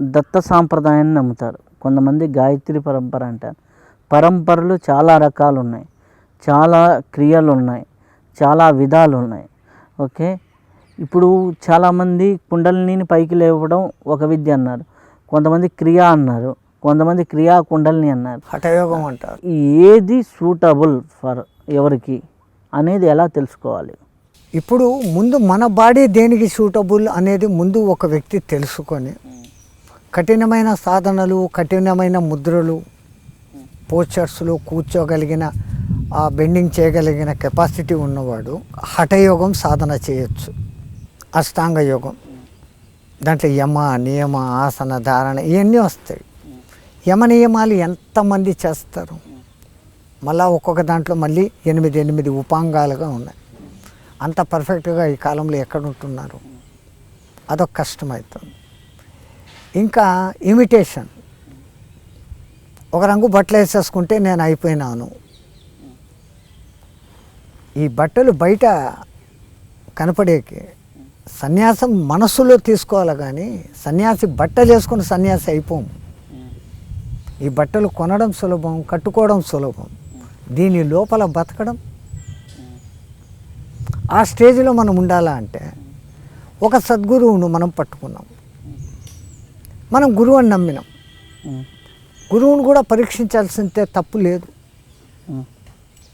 దత్త సాంప్రదాయాన్ని నమ్ముతారు. కొంతమంది గాయత్రి పరంపర అంటారు. పరంపరలు చాలా రకాలు ఉన్నాయి చాలా క్రియలు ఉన్నాయి చాలా విధాలు ఉన్నాయి ఓకే? ఇప్పుడు చాలామంది కుండలిని పైకి లేవడం ఒక విద్య అన్నారు. కొంతమంది క్రియ అన్నారు. కొంతమంది క్రియా కుండలిని అన్నారు. హఠయోగం అంటారు. ఏది సూటబుల్ ఫర్ ఎవరికి అనేది ఎలా తెలుసుకోవాలి? ఇప్పుడు ముందు మన బాడీ దేనికి సూటబుల్ అనేది ముందు ఒక వ్యక్తి తెలుసుకొని కఠినమైన సాధనలు కఠినమైన ముద్రలు పోస్చర్స్లు కూర్చోగలిగిన బెండింగ్ చేయగలిగిన కెపాసిటీ ఉన్నవాడు హఠయోగం సాధన చేయొచ్చు. అష్టాంగ యోగం. దాంట్లో యమ నియమ ఆసన ధారణ ఇవన్నీ వస్తాయి. యమ నియమాలు ఎంతమంది చేస్తారు? మళ్ళా ఒక్కొక్క దాంట్లో మళ్ళీ ఎనిమిది ఎనిమిది ఉపాంగాలుగా ఉన్నాయి. అంత పర్ఫెక్ట్గా ఈ కాలంలో ఎక్కడ ఉంటున్నారు? అదొక కష్టమవుతుంది ఇంకా ఇమిటేషన్. ఒక రంగు బట్టలు వేసేసుకుంటే నేను అయిపోయినాను. ఈ బట్టలు బయట కనపడేకి సన్యాసం మనస్సులో తీసుకోవాలి కానీ సన్యాసి బట్టలు వేసుకుని సన్యాసి అయిపోము ఈ బట్టలు కొనడం సులభం కట్టుకోవడం సులభం. దీని లోపల బతకడం. ఆ స్టేజ్లో మనం ఉండాలా అంటే ఒక సద్గురువును మనం పట్టుకున్నాం. మనం గురువు అని నమ్మినాం. గురువును కూడా పరీక్షించాల్సిందే తప్పు లేదు.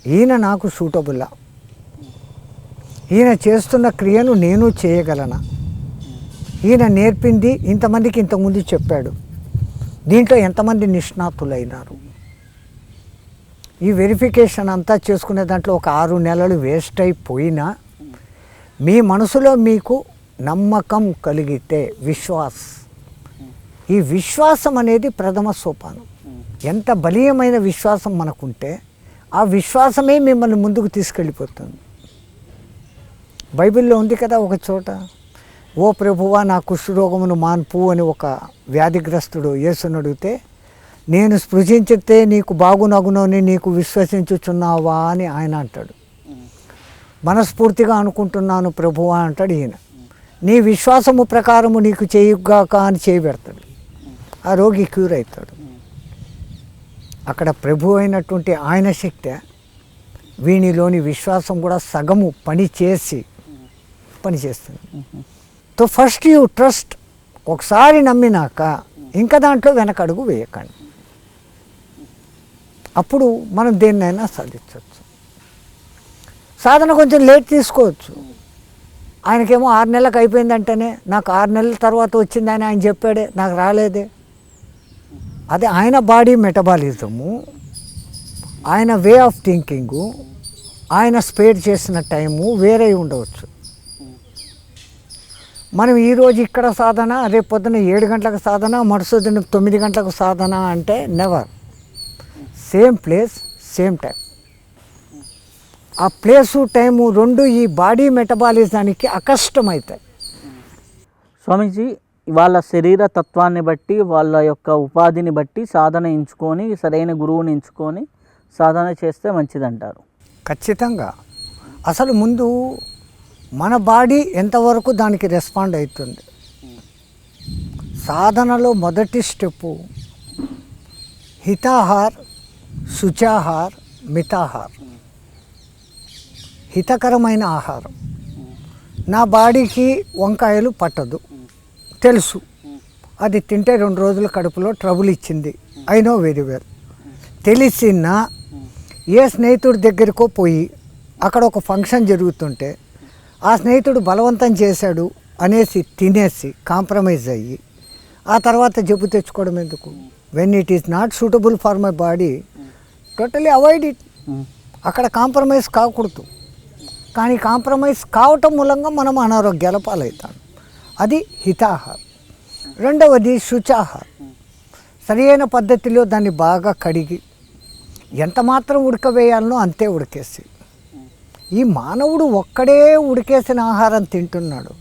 ఈయన నాకు సూటబుల్లా ఈయన చేస్తున్న క్రియను నేను చేయగలనా? ఈయన నేర్పింది ఇంతమందికి ఇంతకుముందు చెప్పాడు. దీంట్లో ఎంతమంది నిష్ణాతులైనారు? ఈ వెరిఫికేషన్ అంతా చేసుకునే దాంట్లో ఒక ఆరు నెలలు వేస్ట్ అయిపోయినా మీ మనసులో మీకు నమ్మకం కలిగితే విశ్వాస్. ఈ విశ్వాసం అనేది ప్రథమ సోపానం. ఎంత బలీయమైన విశ్వాసం మనకుంటే ఆ విశ్వాసమే మిమ్మల్ని ముందుకు తీసుకెళ్ళిపోతుంది. బైబిల్లో ఉంది కదా ఒక చోట ఓ ప్రభువా నా కుష్ఠరోగమును మాన్పు అని ఒక వ్యాధిగ్రస్తుడు యేసుని అడిగితే నేను స్పృశించితే నీకు బాగునగునని నీకు విశ్వసించుచున్నావా అని ఆయన అంటాడు. మనస్ఫూర్తిగా అనుకుంటున్నాను ప్రభువా అంటాడు ఈయన. నీ విశ్వాసము ప్రకారము నీకు చేయుగాక అని చేయి పెడతాడు. ఆ రోగి క్యూర్ అవుతాడు. అక్కడ ప్రభు అయినటువంటి ఆయన శక్తి వీనిలోని విశ్వాసం కూడా సగము పని చేసి పని చేస్తుంది. సో ఫస్ట్ యూ ట్రస్ట్ ఒకసారి నమ్మినాక ఇంకా దాంట్లో వెనకడుగు వేయకండి. అప్పుడు మనం దేన్నైనా సాధించవచ్చు. సాధన కొంచెం లేట్ తీసుకోవచ్చు. ఆయనకేమో ఆరు నెలలకు అయిపోయిందంటేనే నాకు ఆరు నెలల తర్వాత వచ్చిందని ఆయన చెప్పాడే నాకు రాలేదే. అదే ఆయన బాడీ మెటబాలిజము ఆయన వే ఆఫ్ థింకింగు ఆయన స్పేడ్ చేసిన టైము వేరే ఉండవచ్చు. మనం ఈరోజు ఇక్కడ సాధన రేపు పొద్దున ఏడు గంటలకు సాధన మరుసొద్దున తొమ్మిది గంటలకు సాధన అంటే never same place same time ఆ ప్లేసు టైము రెండు ఈ బాడీ మెటబాలిజానికి అకష్టమవుతాయి స్వామీజీ వాళ్ళ శరీర తత్వాన్ని బట్టి వాళ్ళ యొక్క ఉపాధిని బట్టి సాధన ఎంచుకొని సరైన గురువుని ఎంచుకొని సాధన చేస్తే మంచిదంటారు. ఖచ్చితంగా. అసలు ముందు మన బాడీ ఎంతవరకు దానికి రెస్పాండ్ అవుతుంది సాధనలో మొదటి స్టెప్పు హితాహార్ శుచాహార్ మితాహార్. హితకరమైన ఆహారం. నా బాడీకి వంకాయలు పట్టదు. తెలుసు. అది తింటే రెండు రోజుల కడుపులో ట్రబుల్ ఇచ్చింది. ఐ నో వెరీ వెల్ తెలిసిన ఏ స్నేహితుడి దగ్గరికో పోయి అక్కడ ఒక ఫంక్షన్ జరుగుతుంటే ఆ స్నేహితుడు బలవంతం చేశాడు అనేసి తినేసి కాంప్రమైజ్ అయ్యి ఆ తర్వాత జబ్బు తెచ్చుకోవడం ఎందుకు? When it is not suitable for my body totally avoid it అక్కడ కాంప్రమైజ్ కాకూడదు. కానీ కాంప్రమైజ్ కావటం మూలంగా మనం అనారోగ్యాల పాలవుతాం. అది హితాహారం రెండవది శుచాహారం సరియైన పద్ధతిలో దాన్ని బాగా కడిగి ఎంత మాత్రం ఉడకవేయాలనో అంతే ఉడికేసి. ఈ మానవుడు ఒక్కడే ఉడికేసిన ఆహారం తింటున్నాడు.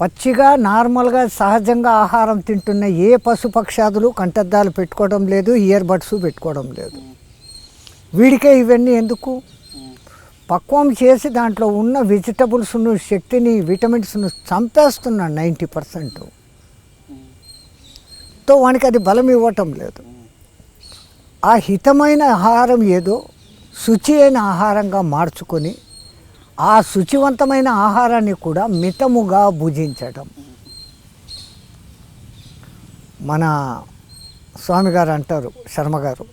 పచ్చిగా నార్మల్గా సహజంగా ఆహారం తింటున్న ఏ పశుపక్షాదులు కంటద్దాలు పెట్టుకోవడం లేదు ఇయర్ బడ్స్ పెట్టుకోవడం లేదు. వీడికే ఇవన్నీ ఎందుకు? పక్వం చేసి దాంట్లో ఉన్న వెజిటబుల్స్ను శక్తిని విటమిన్స్ను చంపేస్తున్నాడు నైంటీ పర్సెంట్. తో వానికి అది బలం ఇవ్వటం లేదు. ఆ హితమైన ఆహారం ఏదో శుచి అయిన ఆహారంగా మార్చుకొని ఆ శుచివంతమైన ఆహారాన్ని కూడా మితముగా భుజించడం మన స్వామి గారు అంటారు శర్మ గారు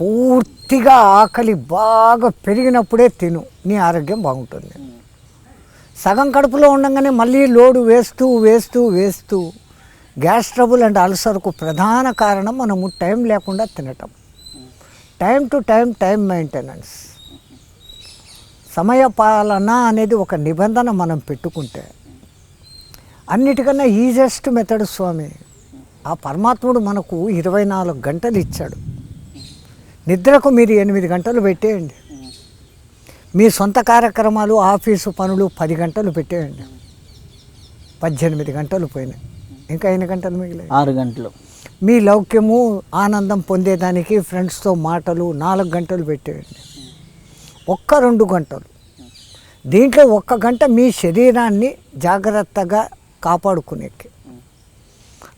పూర్తిగా ఆకలి బాగా పెరిగినప్పుడే తిను. నీ ఆరోగ్యం బాగుంటుంది. సగం కడుపులో ఉండగానే మళ్ళీ లోడు వేస్తూ వేస్తూ వేస్తూ గ్యాస్ ట్రబుల్ అండ్ అల్సర్కు ప్రధాన కారణం మనము టైం లేకుండా తినటం. Time to time time maintenance. సమయ పాలన అనేది ఒక నిబంధన మనం పెట్టుకుంటే అన్నిటికన్నా ఈజియెస్ట్ మెథడ్ స్వామి. ఆ పరమాత్ముడు మనకు ఇరవై నాలుగు గంటలు ఇచ్చాడు. నిద్రకు మీరు ఎనిమిది గంటలు పెట్టేయండి. మీ సొంత కార్యక్రమాలు ఆఫీసు పనులు పది గంటలు పెట్టేయండి. పద్దెనిమిది గంటలు పోయినాయి. ఇంకా ఎన్ని గంటలు మిగిలాయి? ఆరు గంటలు. మీ లౌక్యము ఆనందం పొందేదానికి ఫ్రెండ్స్తో మాటలు నాలుగు గంటలు పెట్టేయండి. ఒక్క రెండు గంటలు. దీంట్లో ఒక్క గంట మీ శరీరాన్ని జాగ్రత్తగా కాపాడుకునేకి.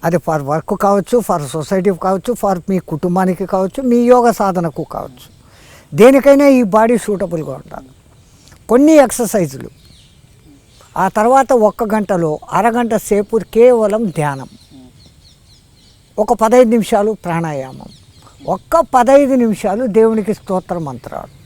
అది ఫర్ వర్క్ కావచ్చు ఫర్ సొసైటీ కావచ్చు ఫర్ మీ కుటుంబానికి కావచ్చు మీ యోగ సాధనకు కావచ్చు. దేనికైనా ఈ బాడీ సూటబుల్గా ఉండాలి. కొన్ని ఎక్సర్సైజులు. ఆ తర్వాత ఒక్క గంటలో అరగంట సేపు కేవలం ధ్యానం. ఒక పదహైదు నిమిషాలు ప్రాణాయామం. ఒక్క పదహైదు నిమిషాలు దేవునికి స్తోత్ర మంత్రాలు.